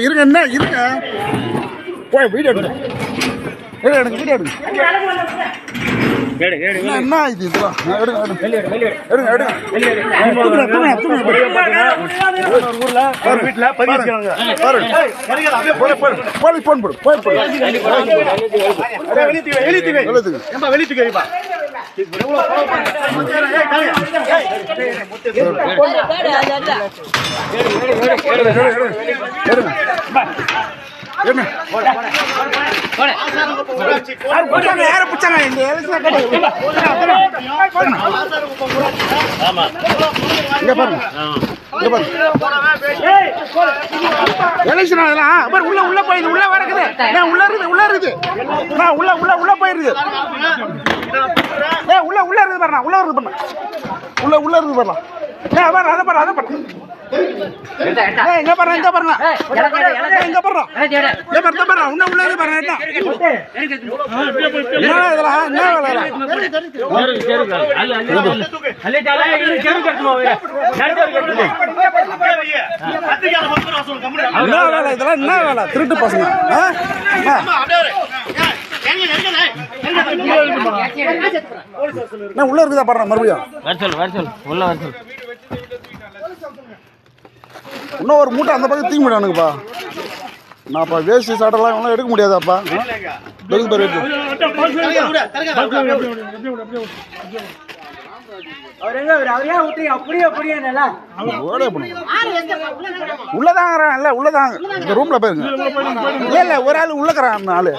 இருங்க என்ன இருங்க போய் வீடியோ எடுங்க வீடியோ எடுங்க வீடியோ எடுங்க என்ன இது இதெல்லாம் எடுங்க எடுங்க எடுங்க. போய் போன் போடு போய் போடு வெளியே வெளியே வெளியே எலெக்ஷன் அதெல்லாம் உள்ள உள்ள போயிடுது உள்ள வரக்குது உள்ள இருக்குது உள்ள இருக்குது உள்ள உள்ள உள்ள போயிருது உள்ள உள்ள இருக்குது பாருண்ணா. உள்ள உள்ள உள்ள இருக்குது பாருண்ணா ஏ பாரு அதை பாரு அதை பாரு ஏய் இங்க பாருங்க இங்க பாருங்க ஏய், இங்க பாருங்க இங்க பாரு பாருங்க இன்னும் உள்ள பாருங்க என்ன? என்ன இதெல்லாம்? என்ன வேலை? என்ன வேலை இதெல்லாம்? என்ன வேலை? திருட்டு பசங்க. என்ன உள்ள இருக்குதா பாருங்க மறுபடியும் வரச்சொல் வரச்சொல் உள்ள வரச்சொல் இன்னும் ஒரு மூட்டை அந்த பக்கம் தீங்க முடியானுங்கப்பா நான்ப்பா வேஷ்டி சாட்டெல்லாம் இவங்களாம் எடுக்க முடியாதாப்பா வெறும் பேர் இருக்கு ஓடே பண்ணுங்க உள்ளதாங்கிறான் இல்ல உள்ளதாங்க. இந்த ரூம்ல போயிருங்க. இல்ல இல்ல ஒரு ஆள் உள்ளக்கறான் அந்த ஆளு.